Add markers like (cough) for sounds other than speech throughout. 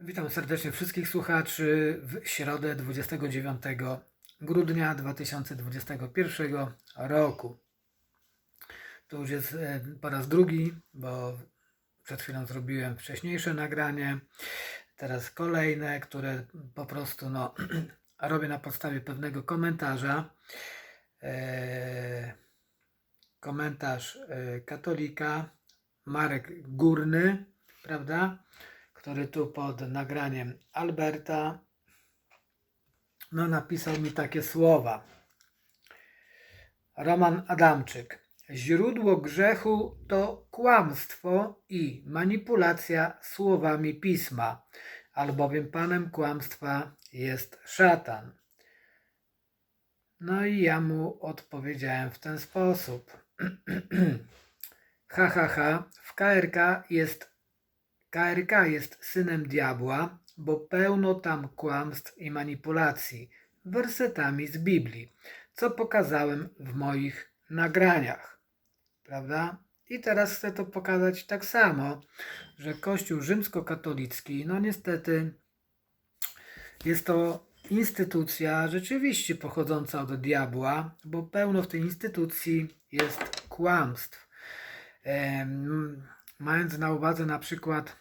Witam serdecznie wszystkich słuchaczy w środę 29 grudnia 2021 roku. To już jest e, po raz drugi, bo przed chwilą zrobiłem wcześniejsze nagranie, teraz kolejne, które po prostu no, (clears throat) robię na podstawie pewnego komentarza. E, komentarz e, katolika Marek Górny, prawda? Który tu pod nagraniem Alberta no, napisał mi takie słowa. Roman Adamczyk. Źródło grzechu to kłamstwo i manipulacja słowami pisma, albowiem panem kłamstwa jest szatan. No i ja mu odpowiedziałem w ten sposób. (clears throat) ha, ha, ha. W KRK jest KRK jest synem diabła, bo pełno tam kłamstw i manipulacji wersetami z Biblii, co pokazałem w moich nagraniach. Prawda? I teraz chcę to pokazać tak samo, że Kościół rzymskokatolicki, no niestety, jest to instytucja rzeczywiście pochodząca od diabła, bo pełno w tej instytucji jest kłamstw. Em, mając na uwadze na przykład,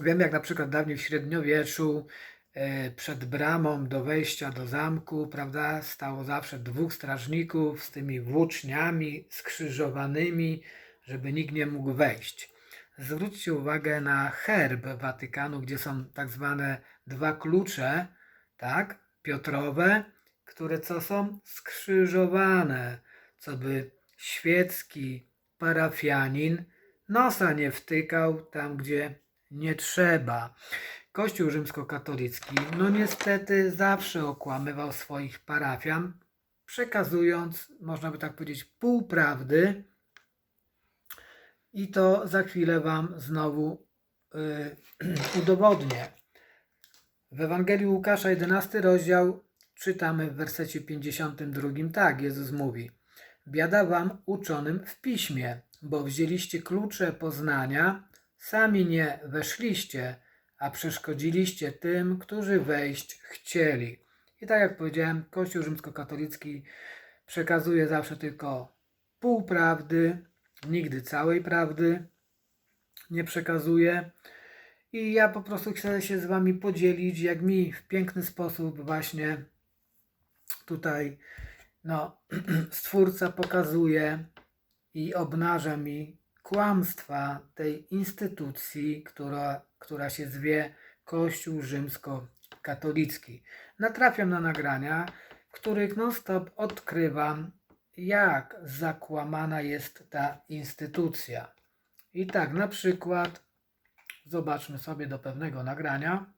wiem jak na przykład dawniej w średniowieczu e, przed bramą do wejścia do zamku, prawda, stało zawsze dwóch strażników z tymi włóczniami skrzyżowanymi, żeby nikt nie mógł wejść. Zwróćcie uwagę na herb Watykanu, gdzie są tak zwane dwa klucze, tak, Piotrowe, które co są skrzyżowane, co by świecki parafianin nosa nie wtykał tam, gdzie nie trzeba. Kościół rzymskokatolicki, no niestety zawsze okłamywał swoich parafian, przekazując, można by tak powiedzieć, półprawdy. I to za chwilę Wam znowu yy, (clears throat) udowodnię. W Ewangelii Łukasza, 11 rozdział, czytamy w wersecie 52. Tak, Jezus mówi: Biada Wam uczonym w piśmie, bo wzięliście klucze poznania, sami nie weszliście, a przeszkodziliście tym, którzy wejść chcieli. I tak jak powiedziałem, Kościół rzymskokatolicki przekazuje zawsze tylko pół prawdy, nigdy całej prawdy nie przekazuje. I ja po prostu chcę się z Wami podzielić, jak mi w piękny sposób właśnie tutaj no, (clears throat) Stwórca pokazuje i obnaża mi kłamstwa tej instytucji, która, która się zwie Kościół Rzymskokatolicki. Natrafiam na nagrania, w których non-stop odkrywam, jak zakłamana jest ta instytucja. I tak, na przykład, zobaczmy sobie do pewnego nagrania,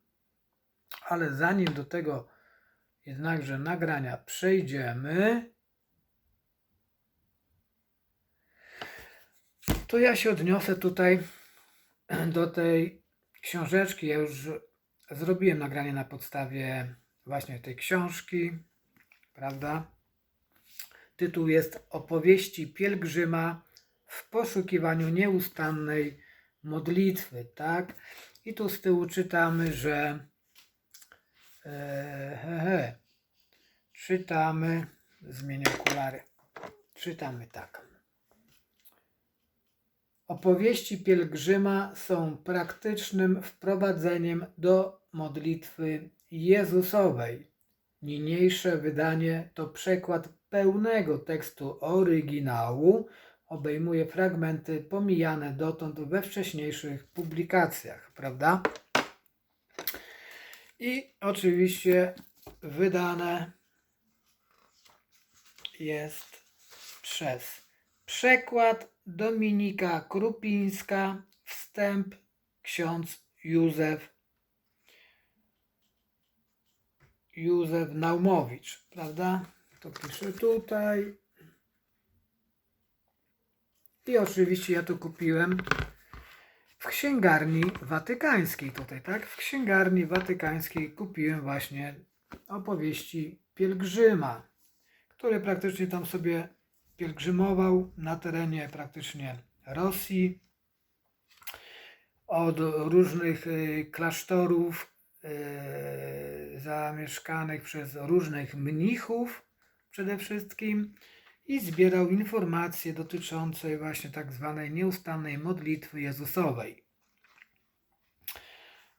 ale zanim do tego jednakże nagrania przejdziemy, to ja się odniosę tutaj do tej książeczki. Ja już zrobiłem nagranie na podstawie właśnie tej książki, prawda? Tytuł jest Opowieści pielgrzyma w poszukiwaniu nieustannej modlitwy, tak? I tu z tyłu czytamy, że e, he, he, czytamy, zmienię okulary, czytamy tak. Opowieści pielgrzyma są praktycznym wprowadzeniem do modlitwy Jezusowej. Niniejsze wydanie to przekład pełnego tekstu oryginału, obejmuje fragmenty pomijane dotąd we wcześniejszych publikacjach, prawda? I oczywiście wydane jest przez przekład Dominika Krupińska, wstęp ksiądz Józef Józef Naumowicz, prawda? To piszę tutaj. I oczywiście ja to kupiłem w księgarni watykańskiej tutaj, tak? W księgarni watykańskiej kupiłem właśnie opowieści pielgrzyma, który praktycznie tam sobie pielgrzymował na terenie praktycznie Rosji. od różnych y, klasztorów y, zamieszkanych przez różnych mnichów przede wszystkim i zbierał informacje dotyczące właśnie tak zwanej nieustannej modlitwy Jezusowej.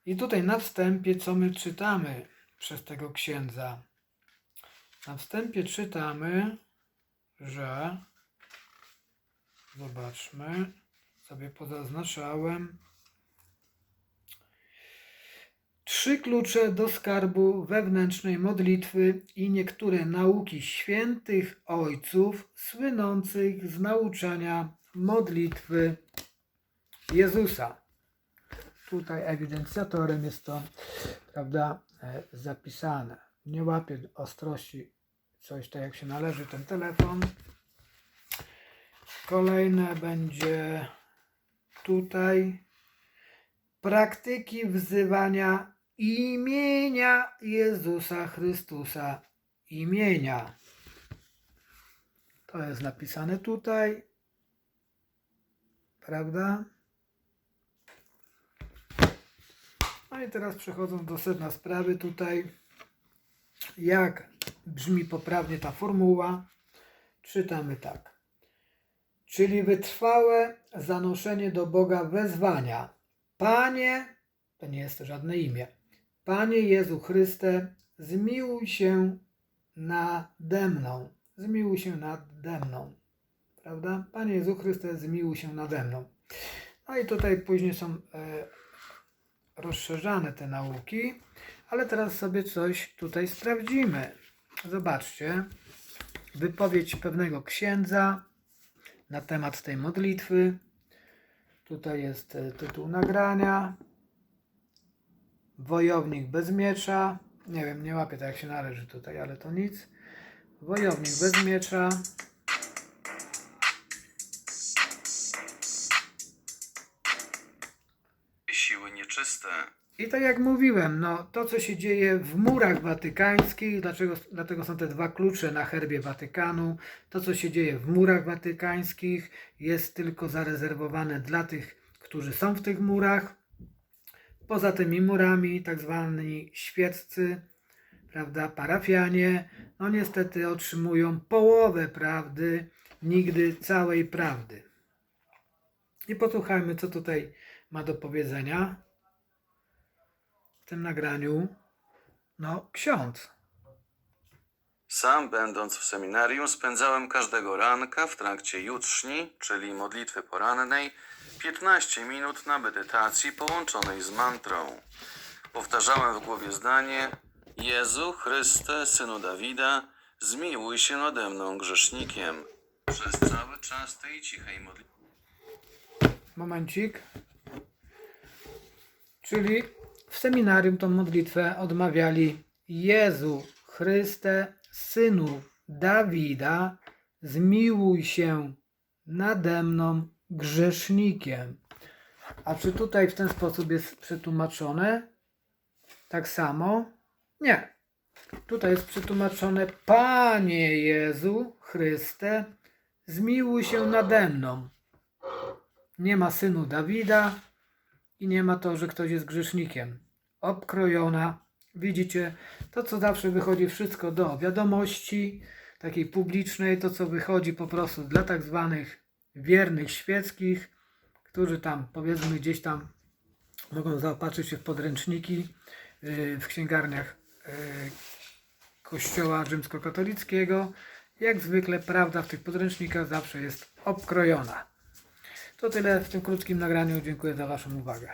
I tutaj na wstępie, co my czytamy przez tego księdza? Na wstępie czytamy, że zobaczmy, sobie pozaznaczałem. Trzy klucze do skarbu wewnętrznej modlitwy i niektóre nauki świętych ojców słynących z nauczania modlitwy Jezusa. Tutaj ewidencjatorem jest to, prawda, e, zapisane. Nie łapie ostrości coś tak jak się należy ten telefon. Kolejne będzie tutaj praktyki wzywania imienia Jezusa Chrystusa. Imienia. To jest napisane tutaj. Prawda? No i teraz przechodząc do sedna sprawy tutaj. Jak brzmi poprawnie ta formuła? Czytamy tak. Czyli wytrwałe zanoszenie do Boga wezwania. Panie, to nie jest to żadne imię. Panie Jezu Chryste, zmiłuj się nade mną. Zmiłuj się nade mną. Prawda? Panie Jezu Chryste, zmiłuj się nade mną. No i tutaj później są e, rozszerzane te nauki, ale teraz sobie coś tutaj sprawdzimy. Zobaczcie, wypowiedź pewnego księdza na temat tej modlitwy. Tutaj jest e, tytuł nagrania. Wojownik bez miecza. Nie wiem, nie łapię tak jak się należy tutaj, ale to nic. Wojownik bez miecza. siły nieczyste. I tak jak mówiłem, no to co się dzieje w murach watykańskich, dlaczego, dlatego są te dwa klucze na herbie Watykanu, to co się dzieje w murach watykańskich jest tylko zarezerwowane dla tych, którzy są w tych murach. Poza tymi murami, tak zwani świeccy, prawda, parafianie, no niestety otrzymują połowę prawdy, nigdy całej prawdy. I posłuchajmy, co tutaj ma do powiedzenia tym nagraniu, no, ksiądz. Sam będąc w seminarium spędzałem każdego ranka w trakcie jutrzni, czyli modlitwy porannej, 15 minut na medytacji połączonej z mantrą. Powtarzałem w głowie zdanie Jezu Chryste, Synu Dawida, zmiłuj się nade mną grzesznikiem. Przez cały czas tej cichej modlitwy. Momencik. Czyli w seminarium tą modlitwę odmawiali Jezu Chryste, Synu Dawida, zmiłuj się nade mną grzesznikiem. A czy tutaj w ten sposób jest przetłumaczone? Tak samo? Nie. Tutaj jest przetłumaczone Panie Jezu Chryste, zmiłuj się nade mną. Nie ma synu Dawida i nie ma to, że ktoś jest grzesznikiem. Obkrojona. Widzicie, to co zawsze wychodzi wszystko do wiadomości takiej publicznej, to co wychodzi po prostu dla tak zwanych wiernych świeckich, którzy tam powiedzmy gdzieś tam mogą zaopatrzyć się w podręczniki yy, w księgarniach yy, Kościoła rzymskokatolickiego. Jak zwykle prawda w tych podręcznikach zawsze jest obkrojona. To tyle w tym krótkim nagraniu. Dziękuję za Waszą uwagę.